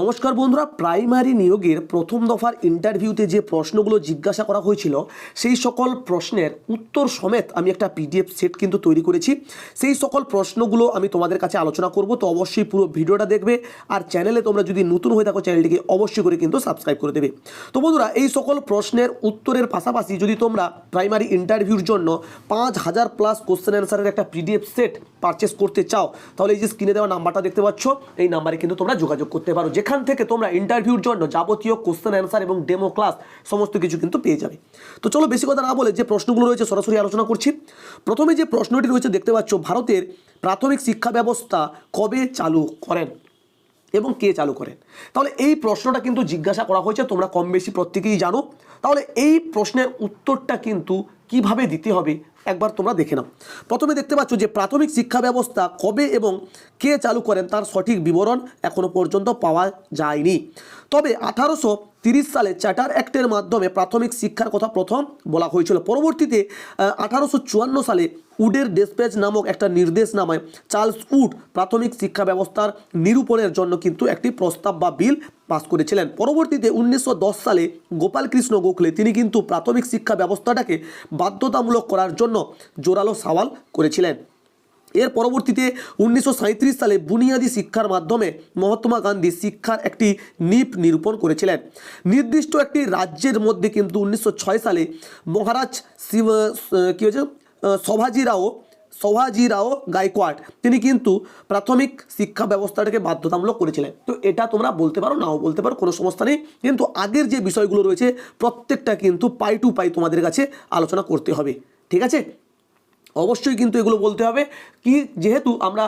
নমস্কার বন্ধুরা, প্রাইমারি নিয়োগের প্রথম দফার ইন্টারভিউতে যে প্রশ্নগুলো জিজ্ঞাসা করা হয়েছিল, সেই সকল প্রশ্নের উত্তর সমেত আমি একটা পিডিএফ সেট কিন্তু তৈরি করেছি। সেই সকল প্রশ্নগুলো আমি তোমাদের কাছে আলোচনা করব, তো অবশ্যই পুরো ভিডিওটা দেখবে। আর চ্যানেলে তোমরা যদি নতুন হয়ে থাকো চ্যানেলটিকে অবশ্যই করে কিন্তু সাবস্ক্রাইব করে দেবে। তো বন্ধুরা, এই সকল প্রশ্নের উত্তরের পাশাপাশি যদি তোমরা প্রাইমারি ইন্টারভিউর জন্য পাঁচ হাজার প্লাস কোশ্চেন অ্যান্সারের একটা পিডিএফ সেট পারচেস করতে চাও, তাহলে এই যে স্ক্রিনে দেওয়া নাম্বারটা দেখতে পাচ্ছ, এই নাম্বারে কিন্তু তোমরা যোগাযোগ করতে পারো। যেখান থেকে তোমরা ইন্টারভিউর জন্য যাবতীয় কোশ্চেন অ্যান্সার এবং ডেমো ক্লাস সমস্ত কিছু কিন্তু পেয়ে যাবে। তো চলো বেশি কথা না বলে যে প্রশ্নগুলো রয়েছে সরাসরি আলোচনা করছি। প্রথমে যে প্রশ্নটি রয়েছে, দেখতে পাচ্ছ ভারতের প্রাথমিক শিক্ষা ব্যবস্থা কবে চালু করেন এবং কে চালু করেন? তাহলে এই প্রশ্নটা কিন্তু জিজ্ঞাসা করা হয়েছে, তোমরা কম বেশি প্রত্যেকেই জানো। তাহলে এই প্রশ্নের উত্তরটা কিন্তু কীভাবে দিতে হবে একবার তোমরা দেখে নাও। প্রথমে দেখতে পাচ্ছ যে প্রাথমিক শিক্ষা ব্যবস্থা কবে এবং কে চালু করেন তার সঠিক বিবরণ এখনও পর্যন্ত পাওয়া যায়নি। তবে আঠারোশো তিরিশ সালে চার্টার অ্যাক্টের মাধ্যমে প্রাথমিক শিক্ষার কথা প্রথম বলা হয়েছিল। পরবর্তীতে আঠারোশো চুয়ান্ন সালে উডের ডেসপ্যাচ নামক একটা নির্দেশনামায় চার্লস উড প্রাথমিক শিক্ষা ব্যবস্থার নিরূপণের জন্য কিন্তু একটি প্রস্তাব বা বিল পাস করেছিলেন। পরবর্তীতে উনিশশো দশ সালে গোপালকৃষ্ণ গোখলে, তিনি কিন্তু প্রাথমিক শিক্ষা ব্যবস্থাটাকে বাধ্যতামূলক করার জন্য জোরালো সওয়াল করেছিলেন। এর পরবর্তীতে উনিশশো সাঁইত্রিশ সালে বুনিয়াদী শিক্ষার মাধ্যমে মহাত্মা গান্ধী শিক্ষার একটি নিপ নিরূপণ করেছিলেন। নির্দিষ্ট একটি রাজ্যের মধ্যে কিন্তু উনিশশো ছয় সালে মহারাজ শিব কী হয়েছে? সভাজিরাও সভাজিরাও গায়কোয়াড তিনি কিন্তু প্রাথমিক শিক্ষা ব্যবস্থাটাকে বাধ্যতামূলক করেছিলেন। তো এটা তোমরা বলতে পারো, নাও বলতে পারো, কোনো সমস্যা নেই। কিন্তু আগের যে বিষয়গুলো রয়েছে, প্রত্যেকটা কিন্তু পাই টু পাই তোমাদের কাছে আলোচনা করতে হবে। ঠিক আছে? অবশ্যই কিন্তু এগুলো বলতে হবে কি যেহেতু আমরা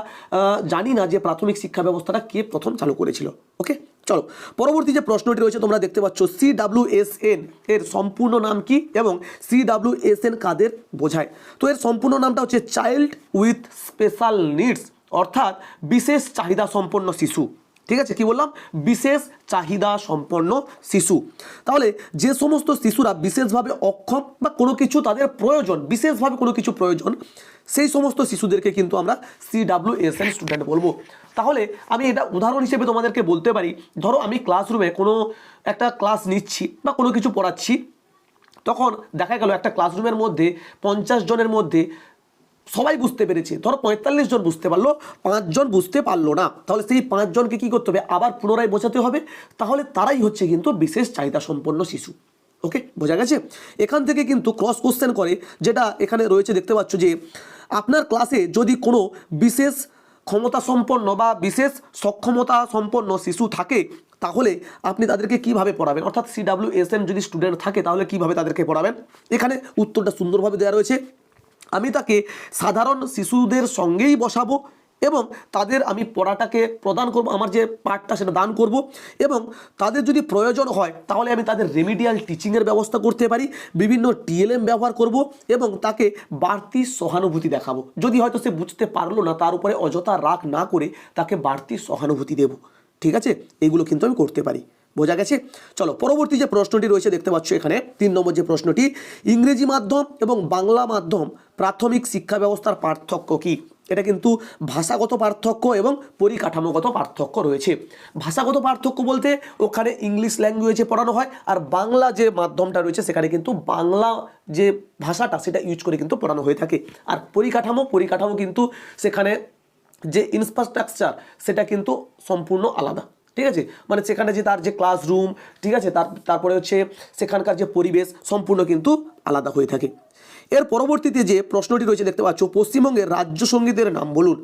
জানি না যে প্রাথমিক শিক্ষা ব্যবস্থাটা কে প্রথম চালু করেছিল, ওকে? চলো, পরবর্তী যে প্রশ্নটি রয়েছে তোমরা দেখতে পাচ্ছ সি ডাব্লিউ এস এন এর সম্পূর্ণ নাম কি এবং সি ডাব্লিউ এস এন কাদের বোঝায়? তো এর সম্পূর্ণ নামটা হচ্ছে চাইল্ড উইথ স্পেশাল নিডস অর্থাৎ বিশেষ চাহিদা সম্পন্ন শিশু। ঠিক আছে, কি বললাম? বিশেষ চাহিদা সম্পন্ন শিশু। তাহলে যে সমস্ত শিশুরা বিশেষভাবে অক্ষম বা কোনো কিছু তাদের প্রয়োজন, বিশেষভাবে কোনো কিছু প্রয়োজন, সেই সমস্ত শিশুদেরকে কিন্তু আমরা C W S N student বলব। তাহলে আমি এটা উদাহরণ হিসেবে তোমাদেরকে বলতে পারি। ধরো আমি ক্লাসরুমে কোনো একটা ক্লাস নিচ্ছি বা কোনো কিছু পড়াচ্ছি, তখন দেখা গেল একটা ক্লাসরুমের মধ্যে পঞ্চাশ জনের মধ্যে সবাই বুঝতে পেরেছে। ধরো পঁয়তাল্লিশ জন বুঝতে পারল পাঁচজন বুঝতে পারল না। তাহলে সেই পাঁচজনকে কি করতে হবে? আবার পুনরায় বোঝাতে হবে। তাহলে তারাই হচ্ছে কিন্তু বিশেষ চাহিদা সম্পন্ন শিশু। ওকে বোঝা গেছে? এখান থেকে কিন্তু ক্রস কোশ্চেন করে, যেটা এখানে রয়েছে, দেখতে পাচ্ছ যে আপনার ক্লাসে যদি কোনো বিশেষ ক্ষমতা সম্পন্ন বা বিশেষ সক্ষমতা সম্পন্ন শিশু থাকে, তাহলে আপনি তাদেরকে কীভাবে পড়াবেন? অর্থাৎ সিডাব্লিউ এস এন যদি স্টুডেন্ট থাকে, তাহলে কীভাবে তাদেরকে পড়াবেন? এখানে উত্তরটা সুন্দরভাবে দেওয়া রয়েছে। আমি তাকে সাধারণ শিশুদের সঙ্গেই বসাবো এবং তাদের আমি পড়াটাকে প্রদান করব, আমার যে পাঠটা সেটা দান করব এবং তাদের যদি প্রয়োজন হয় তাহলে আমি তাদের রেমিডিয়াল টিচিংয়ের ব্যবস্থা করতে পারি, বিভিন্ন টিএলএম ব্যবহার করব এবং তাকে বাড়তি সহানুভূতি দেখাবো। যদি হয়তো সে বুঝতে পারল না, তার উপরে অযথা রাগ না করে তাকে বাড়তি সহানুভূতি দেব। ঠিক আছে? এগুলো কিন্তু আমি করতে পারি। বোঝা গেছে? চলো, পরবর্তী যে প্রশ্নটি রয়েছে, দেখতে পাচ্ছ এখানে, তিন নম্বর যে প্রশ্নটি, ইংরেজি মাধ্যম এবং বাংলা মাধ্যম প্রাথমিক শিক্ষা ব্যবস্থার পার্থক্য কি? এটা কিন্তু ভাষাগত পার্থক্য এবং পরিকাঠামোগত পার্থক্য রয়েছে। ভাষাগত পার্থক্য বলতে ওখানে ইংলিশ ল্যাঙ্গুয়েজে পড়ানো হয় আর বাংলা যে মাধ্যমটা রয়েছে, সেখানে কিন্তু বাংলা যে ভাষাটা, সেটা ইউজ করে কিন্তু পড়ানো হয়ে থাকে। আর পরিকাঠামো পরিকাঠামো কিন্তু সেখানে যে ইনফ্রাস্ট্রাকচার সেটা কিন্তু সম্পূর্ণ আলাদা। ঠিক আছে? মানে সেখানে যে তার যে ক্লাসরুম ঠিক আছে? তার, তারপরে হচ্ছে সেখানকার যে পরিবেশ সম্পূর্ণ কিন্তু আলাদা হয়ে থাকে। এর পরবর্তীতে যে প্রশ্নটি রয়েছে দেখতে পাচ্ছ, পশ্চিমবঙ্গের রাজ্য সঙ্গীতের নাম বলুন,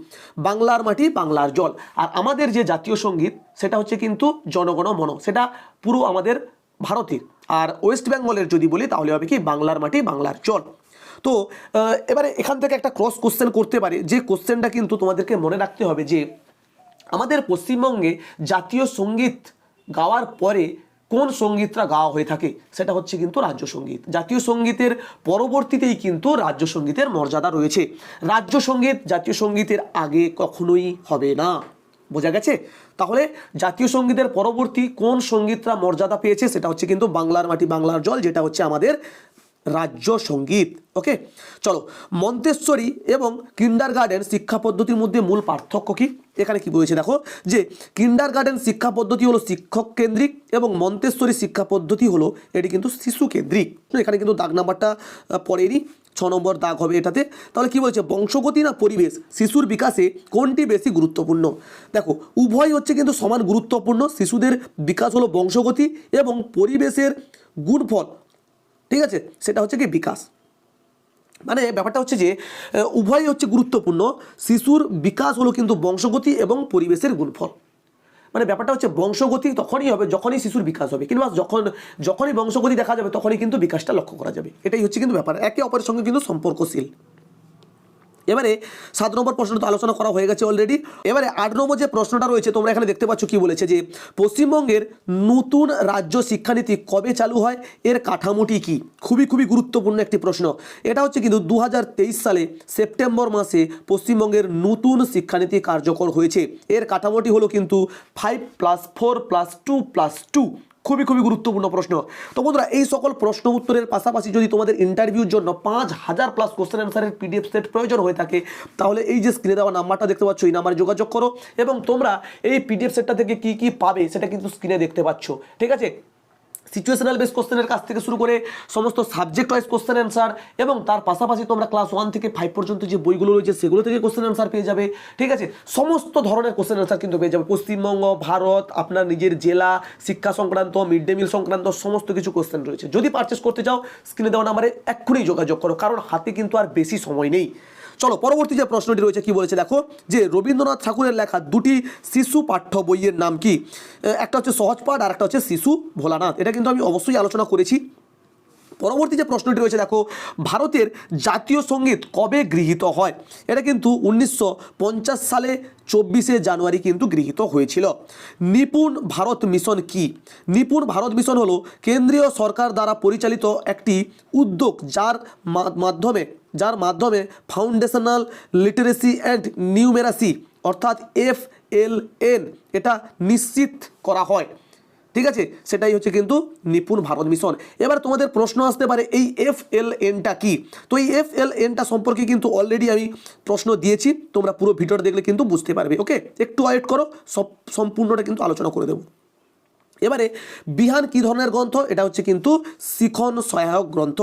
বাংলার মাটি, বাংলার জল। আর আমাদের যে জাতীয় সংগীত, সেটা হচ্ছে কিন্তু জনগণ মন, সেটা পুরো আমাদের ভারতের আর ওয়েস্ট বেঙ্গলের যদি বলি, তাহলে হবে কি বাংলার মাটি, বাংলার জল। তো এবারে এখান থেকে একটা ক্রস কোশ্চেন করতে পারে। যে কোশ্চেনটা কিন্তু তোমাদেরকে মনে রাখতে হবে যে আমাদের পশ্চিমবঙ্গে জাতীয় সংগীত গাওয়ার পরে কোন সঙ্গীতটা গাওয়া হয়ে থাকে, সেটা হচ্ছে কিন্তু রাজ্য সংগীত। জাতীয় সঙ্গীতের পরবর্তীতেই কিন্তু রাজ্য সঙ্গীতের মর্যাদা রয়েছে। রাজ্য সংগীত জাতীয় সঙ্গীতের আগে কখনোই হবে না। বোঝা গেছে? তাহলে জাতীয় সঙ্গীতের পরবর্তী কোন সঙ্গীতটা মর্যাদা পেয়েছে, সেটা হচ্ছে কিন্তু বাংলার মাটি, বাংলার জল, যেটা হচ্ছে আমাদের রাজ্য সংগীত। ওকে? চলো, মন্তেশ্বরী এবং কিন্ডার গার্ডেন শিক্ষা পদ্ধতির মধ্যে মূল পার্থক্য কি? এখানে কি বলেছে দেখো? যে কিন্ডার গার্ডেন শিক্ষা পদ্ধতি হলো শিক্ষক কেন্দ্রিক এবং মন্তেশ্বরী শিক্ষা পদ্ধতি হলো এটি কিন্তু শিশু কেন্দ্রিক। এখানে কিন্তু দাগ নাম্বারটা পড়েনি। ছ নম্বর দাগ হবে এটাতে। তাহলে কি বলছে? বংশগতি না পরিবেশ? শিশুর বিকাশে কোনটি বেশি গুরুত্বপূর্ণ? দেখো, উভয় হচ্ছে কিন্তু সমান গুরুত্বপূর্ণ। শিশুদের বিকাশ হলো বংশগতি এবং পরিবেশের গুণফল। ঠিক আছে? সেটা হচ্ছে কি বিকাশ। মানে ব্যাপারটা হচ্ছে যে উভয়ই হচ্ছে গুরুত্বপূর্ণ। শিশুর বিকাশ হলো কিন্তু বংশগতি এবং পরিবেশের গুণফল। মানে ব্যাপারটা হচ্ছে বংশগতি তখনই হবে যখনই শিশুর বিকাশ হবে। কিংবা যখন, যখনই বংশগতি দেখা যাবে তখনই কিন্তু বিকাশটা লক্ষ্য করা যাবে। এটাই হচ্ছে কিন্তু ব্যাপার। একে অপরের সঙ্গে কিন্তু সম্পর্কশীল। এবারে সাত নম্বর প্রশ্ন তো আলোচনা করা হয়ে গেছে অলরেডি এবারে আট নম্বর যে প্রশ্নটা রয়েছে, তোমরা এখানে দেখতে পাচ্ছ কি বলেছে যে, পশ্চিমবঙ্গের নতুন রাজ্য শিক্ষানীতি কবে চালু হয়, এর কাঠামোটি কি? খুবই খুবই গুরুত্বপূর্ণ একটি প্রশ্ন। এটা হচ্ছে কিন্তু দু হাজার তেইশ সালে সেপ্টেম্বর মাসে পশ্চিমবঙ্গের নতুন শিক্ষানীতি কার্যকর হয়েছে। এর কাঠামোটি হলো কিন্তু five plus four plus two plus two খুবই খুবই গুরুত্বপূর্ণ প্রশ্ন। তো বন্ধুরা, এই সকল প্রশ্ন উত্তরের পাশাপাশি যদি তোমাদের ইন্টারভিউর জন্য পাঁচ হাজার প্লাস কোশ্চেন অ্যান্সারের পিডিএফ সেট প্রয়োজন হয়ে থাকে, তাহলে এই যে স্ক্রিনে দেওয়া নাম্বারটা দেখতে পাচ্ছ, এই নাম্বারে যোগাযোগ করো এবং তোমরা এই পিডিএফ সেটটা থেকে কি কি পাবে, সেটা কিন্তু স্ক্রিনে দেখতে পাচ্ছ। ঠিক আছে? সিচুয়েশনাল বেস কোশ্চেনের কাছ থেকে শুরু করে সমস্ত সাবজেক্ট ওয়াইজ কোশ্চেন অ্যান্সার এবং তার পাশাপাশি তোমরা ক্লাস ওয়ান থেকে ফাইভ পর্যন্ত যে বইগুলো রয়েছে সেগুলো থেকে কোশ্চেন অ্যান্সার পেয়ে যাবে, ঠিক আছে? সমস্ত ধরনের কোশ্চেন অ্যান্সার কিন্তু পেয়ে যাবে। পশ্চিমবঙ্গ, ভারত, আপনার নিজের জেলা, শিক্ষা সংক্রান্ত মিড ডে মিল সংক্রান্ত সমস্ত কিছু কোশ্চেন রয়েছে। যদি পারচেস করতে চাও স্ক্রিনে দেওয়া নাম্বারে এক্ষুনি যোগাযোগ করো, কারণ হাতে কিন্তু আর বেশি সময় নেই। চলো, পরবর্তী যে প্রশ্নটি রয়েছে, কি বলেছে? দেখো, যে রবীন্দ্রনাথ ঠাকুরের লেখা দুটি শিশু পাঠ্য বইয়ের নাম কি? একটা হচ্ছে সহজ পাঠ আর একটা হচ্ছে শিশু ভোলানাথ। এটা কিন্তু আমি অবশ্যই আলোচনা করেছি। পরবর্তী যে প্রশ্নটি রয়েছে, দেখো, ভারতের জাতীয় সংগীত কবে গৃহীত হয়? এটা কিন্তু উনিশশো পঞ্চাশ সালে চব্বিশে জানুয়ারি কিন্তু গৃহীত হয়েছিল। নিপুণ ভারত মিশন কি? নিপুণ ভারত মিশন হলো কেন্দ্রীয় সরকার দ্বারা পরিচালিত একটি উদ্যোগ, যার মাধ্যমে যার মাধ্যমে ফাউন্ডেশনাল লিটারেসি অ্যান্ড নিউমেরাসি অর্থাৎ এফ এল এন এটা নিশ্চিত করা হয়। ঠিক আছে? সেটাই হচ্ছে কিন্তু নিপুণ ভারত মিশন। এবার তোমাদের প্রশ্ন আসতে পারে, এই এফ এল এনটা কি? তো এই এফ এল এনটা সম্পর্কে কিন্তু অলরেডি আমি প্রশ্ন দিয়েছি। তোমরা পুরো ভিডিওটা দেখলে কিন্তু বুঝতে পারবে, ওকে? একটু ওয়েট করো, সব সম্পূর্ণটা কিন্তু আলোচনা করে দেবো। এবারে বিহান কি ধরনের গ্রন্থ? এটা হচ্ছে কিন্তু শিখন সহায়ক গ্রন্থ।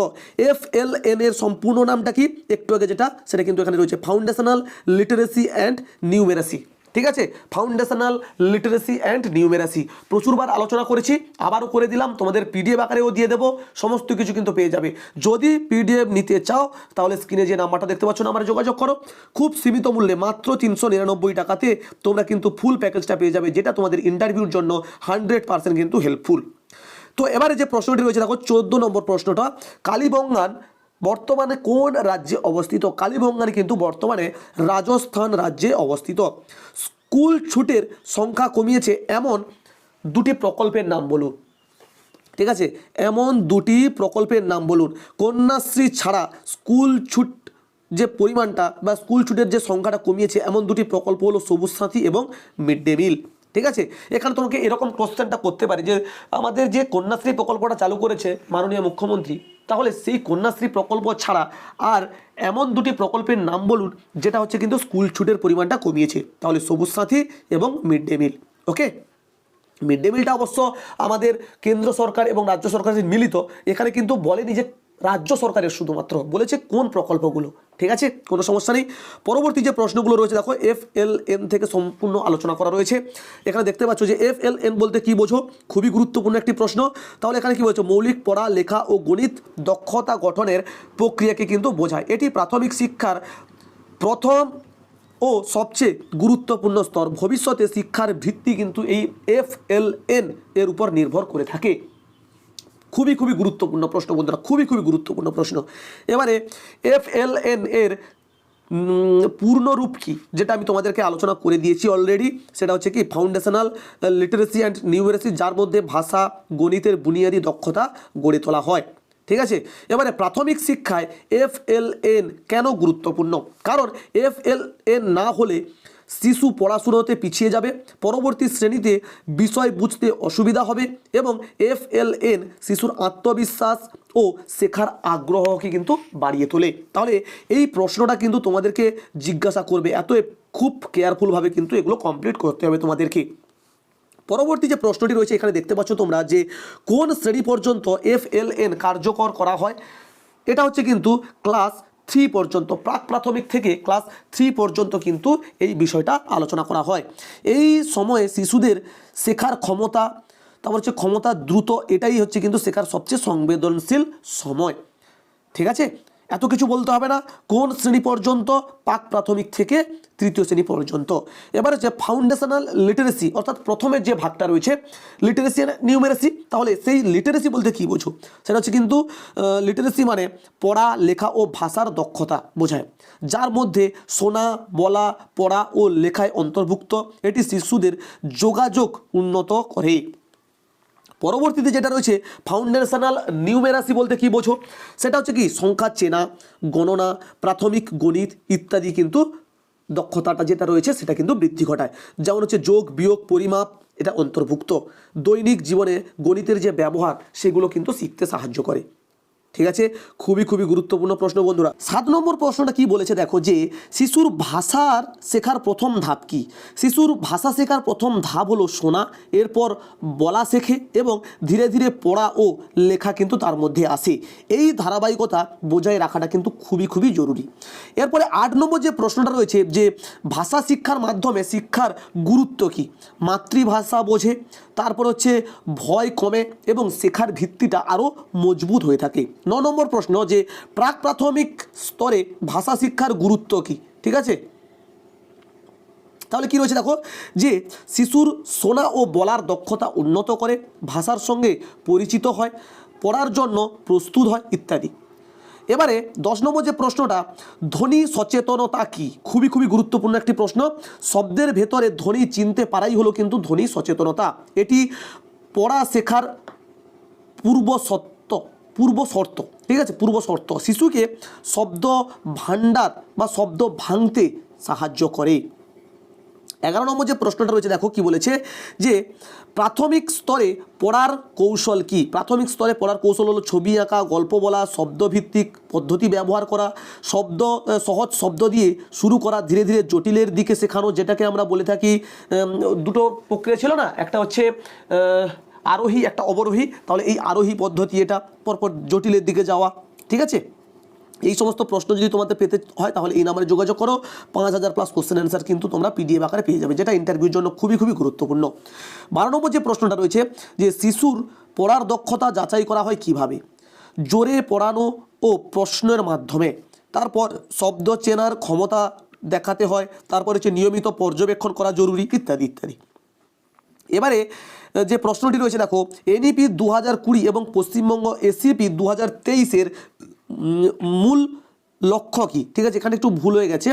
এফ এল এন এর সম্পূর্ণ নামটা কি? একটু আগে যেটা, সেটা কিন্তু এখানে রয়েছে ফাউন্ডেশনাল লিটারেসি অ্যান্ড নিউমেরাসি ঠিক আছে? ফাউন্ডেশনাল লিটারেসি অ্যান্ড নিউমেরাসি প্রচুরবার আলোচনা করেছি, আবারও করে দিলাম, তোমাদের পিডিএফ আকারেও দিয়ে দেবো, সমস্ত কিছু কিন্তু পেয়ে যাবে। যদি পিডিএফ নিতে চাও, তাহলে স্ক্রিনে যে নাম্বারটা দেখতে পাচ্ছ আমার যোগাযোগ করো। খুব সীমিত মূল্যে, মাত্র তিনশো নিরানব্বই টাকাতে তোমরা কিন্তু ফুল প্যাকেজটা পেয়ে যাবে, যেটা তোমাদের ইন্টারভিউর জন্য হান্ড্রেড পার্সেন্ট কিন্তু হেল্পফুল তো এবারে যে প্রশ্নটি রয়েছে, দেখো, চোদ্দ নম্বর প্রশ্নটা, কালীবঙ্গান বর্তমানে কোন রাজ্যে অবস্থিত? কালীবঙ্গান কিন্তু বর্তমানে রাজস্থান রাজ্যে অবস্থিত। স্কুল ছুটের সংখ্যা কমিয়েছে এমন দুটি প্রকল্পের নাম বলুন। ঠিক আছে? এমন দুটি প্রকল্পের নাম বলুন। কন্যাশ্রী ছাড়া স্কুল ছুট যে পরিমাণটা বা স্কুল ছুটের যে সংখ্যাটা কমিয়েছে, এমন দুটি প্রকল্প হলো সবুজ সাথী এবং মিড ডে মিল। ঠিক আছে? এখানে তোমাকে এরকম কোশ্চেনটা করতে পারে যে, আমাদের যে কন্যাশ্রী প্রকল্পটা চালু করেছে মাননীয় মুখ্যমন্ত্রী, তাহলে সেই কন্যাশ্রী প্রকল্প ছাড়া আর এমন দুটি প্রকল্পের নাম বলুন, যেটা হচ্ছে কিন্তু স্কুল ছুটের পরিমাণটা কমিয়েছে। তাহলে সবুজ সাথী এবং mid day meal okay mid day মিলটা অবশ্য আমাদের কেন্দ্র সরকার এবং রাজ্য সরকারের মিলিত, এখানে কিন্তু বলেনি যে রাজ্য সরকারের শুধুমাত্র, বলেছে কোন প্রকল্পগুলো? ঠিক আছে? কোনো সমস্যা নেই। পরবর্তী যে প্রশ্নগুলো রয়েছে, দেখো এফ এল এন থেকে সম্পূর্ণ আলোচনা করা রয়েছে। এখানে দেখতে পাচ্ছ যে এফ এল এন বলতে কি বোঝো? খুবই গুরুত্বপূর্ণ একটি প্রশ্ন। তাহলে এখানে কি বলছো? মৌলিক পড়া, লেখা ও গণিত দক্ষতা গঠনের প্রক্রিয়াকে কিন্তু বোঝায়। এটি প্রাথমিক শিক্ষার প্রথম ও সবচেয়ে গুরুত্বপূর্ণ স্তর। ভবিষ্যতে শিক্ষার ভিত্তি কিন্তু এই এফ এল এন এর উপর নির্ভর করে থাকে। খুবই খুবই গুরুত্বপূর্ণ প্রশ্ন, বন্ধুরা, খুবই খুবই গুরুত্বপূর্ণ প্রশ্ন। এবারে এফ এল এন এর পূর্ণরূপ কি, যেটা আমি তোমাদেরকে আলোচনা করে দিয়েছি অলরেডি সেটা হচ্ছে কি ফাউন্ডেশনাল লিটারেসি অ্যান্ড নিউমেরেসি যার মধ্যে ভাষা, গণিতের বুনিয়াদী দক্ষতা গড়ে তোলা হয়। ঠিক আছে? এবারে প্রাথমিক শিক্ষায় এফ এল এন কেন গুরুত্বপূর্ণ? কারণ এফ এল এন না হলে শিশু পড়াশুনোতে পিছিয়ে যাবে। পরবর্তী শ্রেণীতে বিষয় বুঝতে অসুবিধা হবে এবং এফ এল এন শিশুর আত্মবিশ্বাস ও শেখার আগ্রহকে কিন্তু বাড়িয়ে তোলে। তাহলে এই প্রশ্নটা কিন্তু তোমাদেরকে জিজ্ঞাসা করবে। এত খুব কেয়ারফুলভাবে কিন্তু এগুলো কমপ্লিট করতে হবে তোমাদেরকে। পরবর্তী যে প্রশ্নটি রয়েছে, এখানে দেখতে পাচ্ছ তোমরা যে কোন শ্রেণি পর্যন্ত এফ এল এন কার্যকর করা হয়? এটা হচ্ছে কিন্তু ক্লাস থ্রি পর্যন্ত, প্রাক প্রাথমিক থেকে ক্লাস থ্রি পর্যন্ত কিন্তু এই বিষয়টা আলোচনা করা হয়। এই সময়ে শিশুদের শেখার ক্ষমতা, তারপর হচ্ছে ক্ষমতা দ্রুত, এটাই হচ্ছে কিন্তু শেখার সবচেয়ে সংবেদনশীল সময়। ঠিক আছে? এত কিছু বলতে হবে না। কোন শ্রেণি পর্যন্ত? পাক প্রাথমিক থেকে তৃতীয় শ্রেণি পর্যন্ত। এবার হচ্ছে ফাউন্ডেশনাল লিটারেসি অর্থাৎ প্রথমের যে ভাগটা রয়েছে লিটারেসি নিউমেরেসি তাহলে সেই লিটারেসি বলতে কী বোঝো? সেটা হচ্ছে কিন্তু লিটারেসি মানে পড়া, লেখা ও ভাষার দক্ষতা বোঝায়। যার মধ্যে শোনা, বলা, পড়া ও লেখায় অন্তর্ভুক্ত, এটি শিশুদের যোগাযোগ উন্নত করে। পরবর্তীতে যেটা রয়েছে ফাউন্ডেশনাল নিউমেরাসি বলতে কি বোঝো? সেটা হচ্ছে কি, সংখ্যা, চেনা, গণনা, প্রাথমিক, গণিত ইত্যাদি কিন্তু দক্ষতাটা যেটা রয়েছে, সেটা কিন্তু বৃদ্ধি ঘটায়। যেমন হচ্ছে যোগ, বিয়োগ, পরিমাপ, এটা অন্তর্ভুক্ত। দৈনিক জীবনে গণিতের যে ব্যবহার, সেগুলো কিন্তু শিখতে সাহায্য করে। ঠিক আছে? খুবই খুবই গুরুত্বপূর্ণ প্রশ্ন বন্ধুরা। সাত নম্বর প্রশ্নটা কি বলেছে দেখো যে, শিশুর ভাষার শেখার প্রথম ধাপ কি? শিশুর ভাষা শেখার প্রথম ধাপ হলো শোনা, এরপর বলা শেখে এবং ধীরে ধীরে পড়া ও লেখা কিন্তু তার মধ্যে আসে। এই ধারাবাহিকতা বজায় রাখাটা কিন্তু খুবই খুবই জরুরি। এরপরে আট নম্বর যে প্রশ্নটা রয়েছে যে, ভাষা শিক্ষার মাধ্যমে শিক্ষার গুরুত্ব কি? মাতৃভাষা বোঝে তারপর হচ্ছে ভয় কমে এবং শেখার ভিত্তিটা আরও মজবুত হয়ে থাকে। ন নম্বর প্রশ্ন যে প্রাক প্রাথমিক স্তরে ভাষা শিক্ষার গুরুত্ব কি? ঠিক আছে? তাহলে কি রয়েছে দেখো? যে শিশুর শোনা ও বলার দক্ষতা উন্নত করে, ভাষার সঙ্গে পরিচিত হয়, পড়ার জন্য প্রস্তুত হয় ইত্যাদি। এবারে দশ নম্বর যে প্রশ্নটা ধ্বনি সচেতনতা কি? খুবই খুবই গুরুত্বপূর্ণ একটি প্রশ্ন। শব্দের ভেতরে ধ্বনি চিনতে পারাই হলো কিন্তু ধ্বনি সচেতনতা। এটি পড়া শেখার পূর্ব সত্য পূর্ব শর্ত, ঠিক আছে? পূর্ব শর্ত। শিশুকে শব্দ ভাণ্ডার বা শব্দ ভাঙতে সাহায্য করে। এগারো নম্বর যে প্রশ্নটা রয়েছে, দেখো কি বলেছে যে, প্রাথমিক স্তরে পড়ার কৌশল কি? প্রাথমিক স্তরে পড়ার কৌশল হলো ছবি আঁকা, গল্প বলা, শব্দভিত্তিক পদ্ধতি ব্যবহার করা, শব্দ সহজ শব্দ দিয়ে শুরু করা, ধীরে ধীরে জটিলের দিকে শেখানো, যেটাকে আমরা বলে থাকি দুটো প্রক্রিয়া ছিল না? একটা হচ্ছে আরোহী, একটা অবরোহী। তাহলে এই আরোহী পদ্ধতি এটা, পরপর জটিলের দিকে যাওয়া, ঠিক আছে? এই সমস্ত প্রশ্ন যদি তোমাদের পেতে হয়, তাহলে এই নাম্বারে যোগাযোগ করো। পাঁচ হাজার প্লাস কোশ্চেন অ্যান্সার কিন্তু তোমরা পিডিএফ আকারে পেয়ে যাবে, যেটা ইন্টারভিউর জন্য খুবই খুবই গুরুত্বপূর্ণ। বারো নম্বর যে প্রশ্নটা রয়েছে, যে শিশুর পড়ার দক্ষতা যাচাই করা হয় কীভাবে? জোরে পড়ানো ও প্রশ্নের মাধ্যমে। তারপর শব্দ চেনার ক্ষমতা দেখাতে হয়, তারপর হচ্ছে নিয়মিত পর্যবেক্ষণ করা জরুরি, ইত্যাদি ইত্যাদি। এবারে যে প্রশ্নটি রয়েছে, দেখো এনইপি দু হাজার কুড়ি এবং পশ্চিমবঙ্গ এসিপি দু হাজার তেইশের মূল লক্ষ্য কি? ঠিক আছে, এখানে একটু ভুল হয়ে গেছে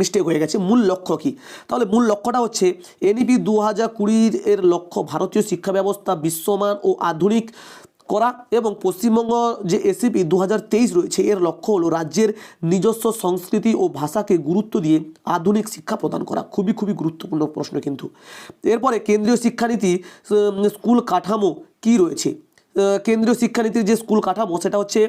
মিস্টেক হয়ে গেছে। মূল লক্ষ্য কি? তাহলে মূল লক্ষ্যটা হচ্ছে, এনইপি দু হাজার কুড়ির এর লক্ষ্য ভারতীয় শিক্ষা ব্যবস্থা বিশ্বমান ও আধুনিক করা এবং পশ্চিমবঙ্গ যে এসিপি দু হাজার তেইশ রয়েছে, এর লক্ষ্য হলো রাজ্যের নিজস্ব সংস্কৃতি ও ভাষাকে গুরুত্ব দিয়ে আধুনিক শিক্ষা প্রদান করা। খুবই খুবই গুরুত্বপূর্ণ প্রশ্ন কিন্তু। এরপরে কেন্দ্রীয় শিক্ষানীতি স্কুল কাঠামো কি রয়েছে? কেন্দ্রীয় শিক্ষানীতির যে স্কুল কাঠামো, সেটা হচ্ছে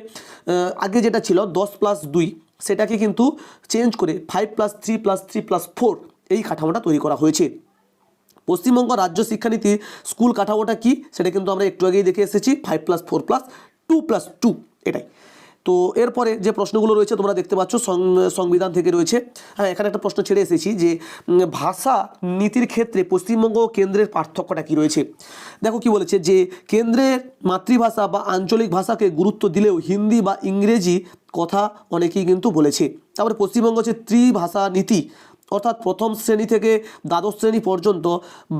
আগে যেটা ছিল দশ প্লাস দুই, সেটাকে কিন্তু চেঞ্জ করে five plus three plus three plus four এই কাঠামোটা তৈরি করা হয়েছে। পশ্চিমবঙ্গ রাজ্য শিক্ষানীতি স্কুল কাঠামোটা কি, সেটা কিন্তু আমরা একটু আগেই দেখে এসেছি five plus four plus two plus two এটাই। তো এরপরে যে প্রশ্নগুলো রয়েছে তোমরা দেখতে পাচ্ছ সংবিধান থেকে রয়েছে। হ্যাঁ এখানে একটা প্রশ্ন ছেড়ে এসেছি যে ভাষা নীতির ক্ষেত্রে পশ্চিমবঙ্গ ও কেন্দ্রের পার্থক্যটা কি রয়েছে? দেখো কি বলেছে যে, কেন্দ্রের মাতৃভাষা বা আঞ্চলিক ভাষাকে গুরুত্ব দিলেও হিন্দি বা ইংরেজি কথা অনেকেই কিন্তু বলেছে। তারপরে পশ্চিমবঙ্গ হচ্ছে ত্রিভাষা নীতি, অর্থাৎ প্রথম শ্রেণি থেকে দ্বাদশ শ্রেণি পর্যন্ত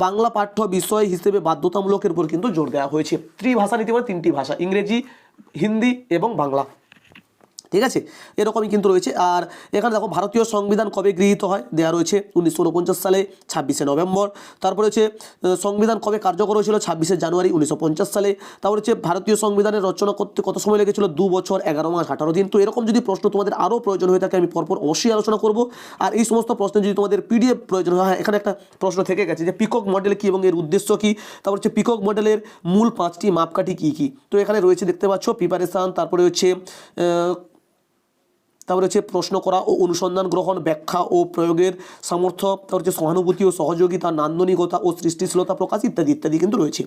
বাংলা পাঠ্য বিষয় হিসেবে বাধ্যতামূলকের উপর কিন্তু জোর দেওয়া হয়েছে। ত্রিভাষা নীতি মানে তিনটি ভাষা, ইংরেজি, হিন্দি এবং বাংলা। ঠিক আছে? এরকমই কিন্তু রয়েছে। আর এখানে দেখো ভারতীয় সংবিধান কবে গৃহীত হয়? দেওয়া রয়েছে উনিশশো উনপঞ্চাশ সালে ছাব্বিশে নভেম্বর। তারপরে হচ্ছে সংবিধান কবে কার্যকর হয়েছিল? ছাব্বিশে জানুয়ারি উনিশশো পঞ্চাশ সালে। তারপর হচ্ছে ভারতীয় সংবিধানের রচনা করতে কত সময় লেগেছিল? দু বছর এগারো মাস আঠারো দিন। তো এরকম যদি প্রশ্ন তোমাদের আরও প্রয়োজন হয়ে থাকে আমি পরপর অবশ্যই আলোচনা করব। আর এই সমস্ত প্রশ্ন যদি তোমাদের পিডিএফ প্রয়োজন হয় হ্যাঁ, এখানে একটা প্রশ্ন থেকে গেছে যে পিকক মডেল কী এবং এর উদ্দেশ্য কী? তারপর হচ্ছে পিকক মডেলের মূল পাঁচটি মাপকাঠি কী কী? তো এখানে রয়েছে দেখতে পাচ্ছ প্রিপারেশান তারপরে হচ্ছে তারপরে হচ্ছে প্রশ্ন করা ও অনুসন্ধান গ্রহণ, ব্যাখ্যা ও প্রয়োগের সামর্থ্য, তারপর হচ্ছে সহানুভূতি ও সহযোগিতা, নান্দনিকতা ও সৃষ্টিশীলতা প্রকাশ ইত্যাদি ইত্যাদি কিন্তু রয়েছে।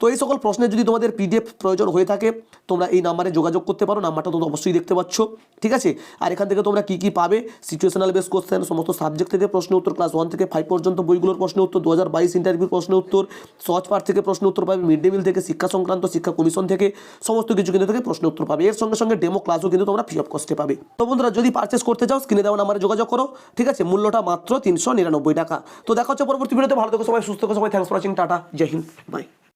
তো এই সকল প্রশ্নের যদি তোমাদের পিডিএফ প্রয়োজন হয়ে থাকে, তোমরা এই নাম্বারে যোগাযোগ করতে পারো, নাম্বারটা তোমরা অবশ্যই দেখতে পাচ্ছ, ঠিক আছে? আর এখান থেকে তোমরা কী কী পাবে? সিচুয়েশনাল বেস কোশ্চেন সমস্ত সাবজেক্ট থেকে প্রশ্ন উত্তর ক্লাস ওয়ান থেকে ফাইভ পর্যন্ত বইগুলোর প্রশ্ন উত্তর দু হাজার বাইশ ইন্টারভিউ প্রশ্ন উত্তর সহজ পাঠ থেকে প্রশ্ন উত্তর পাবে মিড ডে মিল থেকে, শিক্ষা সংক্রান্ত, শিক্ষা কমিশন থেকে, সমস্ত কিছু কিন্তু থেকে প্রশ্ন উত্তর পাবে। এর সঙ্গে সঙ্গে ডেমো ক্লাসও কিন্তু তোমরা ফ্রি অফ কস্টে পাবে। তো বন্ধুরা, যদি পারচেস করতে চাও স্ক্রিনে দেওয়া নাম্বারে যোগাযোগ করো। ঠিক আছে? মূল্যটা মাত্র তিনশো নিরানব্বই টাকা। তো দেখা হচ্ছে পরবর্তী ভিডিওতে ভালো থেকো সবাই, সুস্থ থেকো সবাই। Thanks for watching tata, Jai Hind bye